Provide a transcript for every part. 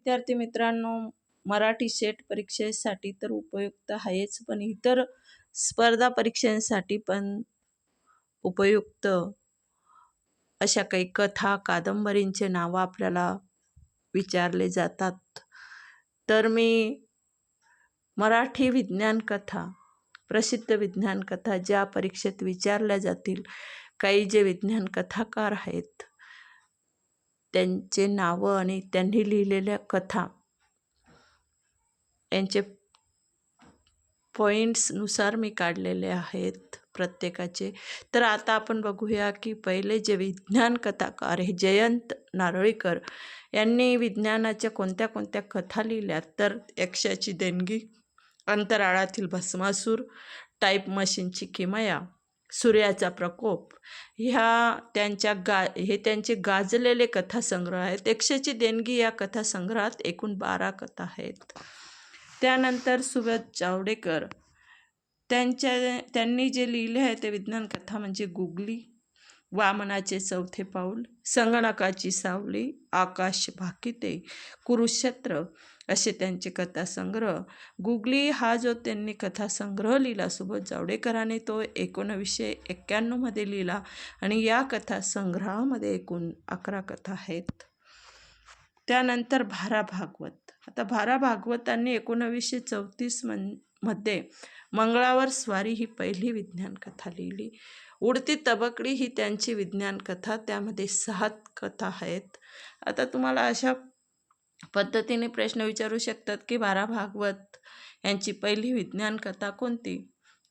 विद्यार्थी मित्रांनो मराठी सेट परीक्षेसाठी तर उपयुक्त आहेच पण इतर स्पर्धा परीक्षांसाठी पण उपयुक्त. अशा काही कथा कादंबरींचे नावं आपल्याला विचारले जातात. तर मी मराठी विज्ञान कथा प्रसिद्ध विज्ञान कथा ज्या परीक्षेत विचारल्या जातील काही जे विज्ञान कथाकार आहेत त्यांचे नावं आणि त्यांनी लिहिलेल्या कथा. यांचे पॉईंट्सनुसार मी काढलेले आहेत प्रत्येकाचे. तर आता आपण बघूया की पहिले जे विज्ञान कथाकार हे जयंत नारळीकर यांनी विज्ञानाच्या कोणत्या कोणत्या कथा लिहिल्या तर यक्षाची देणगी अंतराळातील भस्मासूर टाईप मशीनची किमया सूर्याचा प्रकोप. ह्या त्यांच्या गा हे त्यांचे गाजलेले कथासंग्रह आहेत. एकशेची देणगी या कथासंग्रहात एकूण बारा कथा आहेत. त्यानंतर सुभाष जावडेकर. त्यांच्या त्यांनी जे लिहिले आहे ते विज्ञान कथा म्हणजे गुगली. वामनाचे चौथे पाऊल संगणकाची सावली आकाश भाकिते कुरुक्षेत्र असे त्यांचे कथासंग्रह. गुगली हा जो त्यांनी कथासंग्रह लिहिला सुबोध जावडेकरांनी तो एकोणवीसशे एक्क्याण्णवमध्ये लिहिला आणि या कथासंग्रहामध्ये एकूण अकरा कथा आहेत. त्यानंतर भारा भागवत. आता भारा भागवतांनी एकोणवीसशे चौतीस मन मध्ये. मंगळावर स्वारी ही पहिली विज्ञान कथा लिहिली. उडती तबकडी ही त्यांची विज्ञान कथा त्यामध्ये सात कथा आहेत. आता तुम्हाला अशा पद्धतीने प्रश्न विचारू शकतात की बारा भागवत यांची पहिली विज्ञान कथा कोणती?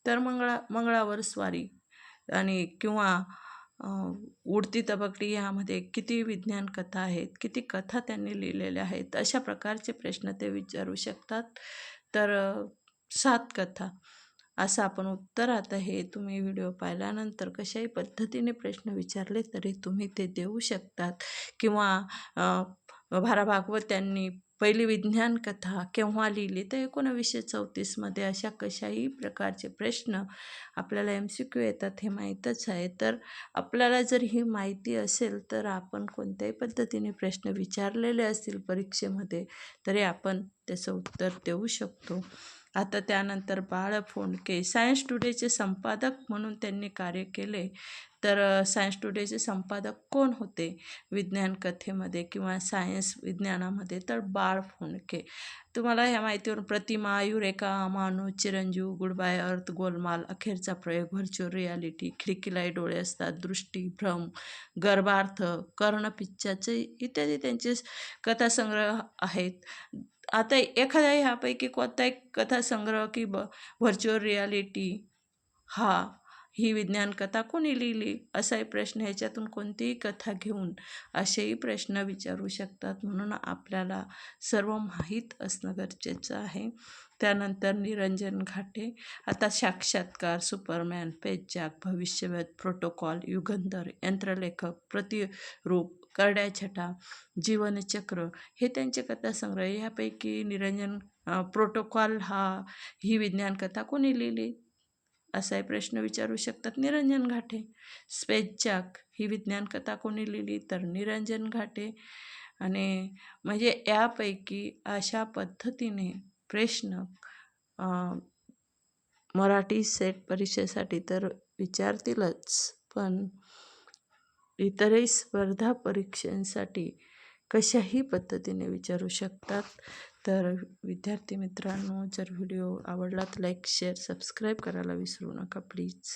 तर मंगळा मंगळावर स्वारी आणि किंवा उडती तबकडी यामध्ये किती विज्ञान कथा आहेत किती कथा त्यांनी लिहिलेल्या आहेत अशा प्रकारचे प्रश्न ते विचारू शकतात. तर सात कथा. असं आपण उत्तर आता हे तुम्ही व्हिडिओ पाहिल्यानंतर कशाही पद्धतीने प्रश्न विचारले तरी तुम्ही ते देऊ शकतात. किंवा भारा भागवत पहिली विज्ञान कथा केव्हा लिहिली तर एकोणवीसशे चौतीसमध्ये अशा कशाही प्रकारचे प्रश्न आपल्याला एम सी क्यू येतात हे माहीतच आहे. तर आपल्याला जर ही माहिती असेल तर आपण कोणत्याही पद्धतीने प्रश्न विचारलेले असतील परीक्षेमध्ये तरी आपण त्याचं उत्तर देऊ शकतो. आता त्यानंतर बाळ फोंडके सायन्स टुडेचे संपादक म्हणून त्यांनी कार्य केले. तर सायन्स टुडेचे संपादक कोण होते? विज्ञान कथेमध्ये किंवा सायन्स विज्ञानामध्ये? तर बाळ फोंडके. तुम्हाला ह्या माहितीवरून प्रतिमा युरेका मानू चिरंजीव गुडबाय अर्थ गोलमाल अखेरचा प्रयोग व्हर्च्युअल रियालिटी खिडकीलाही डोळे असतात दृष्टी भ्रम गर्भार्थ कर्णपिच्चाचे इत्यादी त्यांचे कथासंग्रह आहेत. आता एखाद्या ह्यापैकी कोणता एक कथासंग्रह की ब व्हर्च्युअल रियालिटी हा ही विज्ञान कथा कोणी लिहिली? असाही प्रश्न ह्याच्यातून कोणतीही कथा घेऊन असेही प्रश्न विचारू शकतात म्हणून आपल्याला सर्व माहीत असणं गरजेचं आहे. त्यानंतर निरंजन घाटे आता साक्षात्कार सुपरमॅन पेजॅक भविष्यवेध प्रोटोकॉल युगंधर यंत्रलेखक प्रतिरूप करड्या छटा जीवनचक्र हे त्यांचे कथासंग्रह. ह्यापैकी निरंजन प्रोटोकॉल हा ही विज्ञान कथा कोणी लिहिली? असाही प्रश्न विचारू शकतात निरंजन घाटे. स्पेचाक ही विज्ञान कथा कोणी लिहिली? तर निरंजन घाटे. आणि म्हणजे यापैकी अशा पद्धतीने प्रश्न मराठी सेट परीक्षेसाठी तर विचारतीलच. पण इतरही स्पर्धा परीक्षांसाठी कशाही पद्धतीने विचारू शकतात. तर विद्यार्थी मित्रांनो जर व्हिडिओ आवडला तर लाईक शेअर सबस्क्राईब करायला विसरू नका प्लीज.